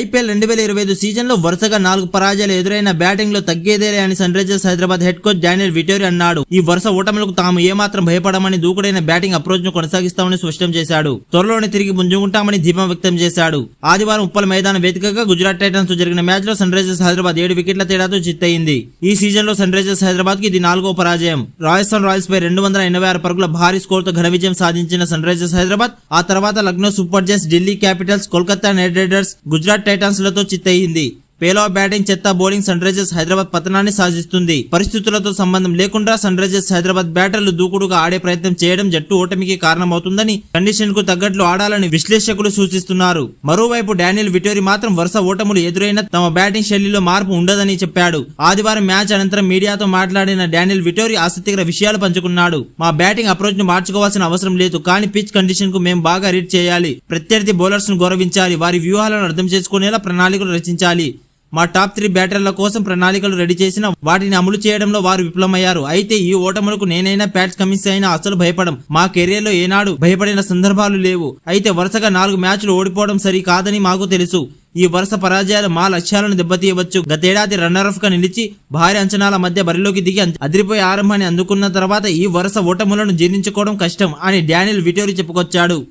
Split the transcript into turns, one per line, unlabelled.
IPL రెండు వేల ఇరవై ఐదు సీజన్లో వరుసగా నాలుగు పరాజయాలు ఎదురైన బ్యాటింగ్లో తగ్గేదేలే అని Sunrisers Hyderabad head coach Daniel Vettori అన్నాడు. ఈ వరుస ఓటములకు తాము ఏమాత్రం భయపడమని దూకుడైన బ్యాటింగ్ అప్రోచ్ను కొనసాగిస్తామని స్పష్టం చేశాడు. త్వరలోనే తిరిగి పుంజుకుంటామని ధీమా వ్యక్తం చేశాడు. ఆదివారం ఉప్పల మైదాన వేదికగా గుజరాత్ టైటన్స్తో జరిగిన మ్యాచ్లో సన్ రైజర్స్ హైదరాబాద్ ఏడు వికెట్ల తేడాతో చిత్తయింది. ఈ సీజన్లో సన్ రైజర్స్ హైదరాబాద్కి ఇది నాలుగో పరాజయం. రాజస్థాన్ రాయల్స్ పై రెండు వందల ఎనభై ఆరు పరుగుల భారీ స్కోర్తో ఘన విజయం సాధించిన సన్ రైజర్స్ హైదరాబాద్ ఆ తర్వాత Lucknow super giants Delhi capitals Kolkata knight riders Gujarat టైటన్స్లతో చిత్తయింది. పేలో బ్యాటింగ్ చెత్త బౌలింగ్ సన్ రైజర్స్ హైదరాబాద్ పతనాన్ని సాధిస్తుంది. పరిస్థితులతో సంబంధం లేకుండా సన్ రైజర్స్ హైదరాబాద్ బ్యాటర్లు దూకుడుగా ఆడే ప్రయత్నం చేయడం జట్టు ఓటమికి కారణమవుతుందని కండిషన్కు తగ్గట్లు ఆడాలని విశ్లేషకులు సూచిస్తున్నారు. మరోవైపు డానియల్ విటోరి మాత్రం వరుస ఓటములు ఎదురైన తమ బ్యాటింగ్ శైలిలో మార్పు ఉండదని చెప్పాడు. ఆదివారం మ్యాచ్ అనంతరం మీడియాతో మాట్లాడిన డానియల్ విటోరి ఆసక్తికర విషయాలు పంచుకున్నాడు. మా బ్యాటింగ్ అప్రోచ్ను మార్చుకోవాల్సిన అవసరం లేదు కానీ పిచ్ కండిషన్కు మేము బాగా రీడ్ చేయాలి. ప్రత్యర్థి బౌలర్స్ను గౌరవించాలి. వారి వ్యూహాలను అర్థం చేసుకునేలా ప్రణాళికలు రచించాలి. మా టాప్ త్రీ బ్యాటర్ల కోసం ప్రణాళికలు రెడీ చేసిన వాటిని అమలు చేయడంలో వారు విఫలమయ్యారు. అయితే ఈ ఓటములకు నేనైనా ప్యాట్స్ కమిన్స్ అయినా అసలు భయపడం మా కెరీర్లో ఏనాడు భయపడిన సందర్భాలు లేవు. అయితే వరుసగా నాలుగు మ్యాచ్లు ఓడిపోవడం సరి కాదని మాకు తెలుసు. ఈ వరుస పరాజయాలు మా లక్ష్యాలను దెబ్బతీయవచ్చు. గతేడాది రన్నర్గా నిలిచి భారీ అంచనాల మధ్య బరిలోకి దిగి అదిరిపోయే ఆరంభాన్ని అందుకున్న తర్వాత ఈ వరుస ఓటములను జీర్ణించుకోవడం కష్టం అని డానియల్ విటోరి చెప్పుకొచ్చాడు.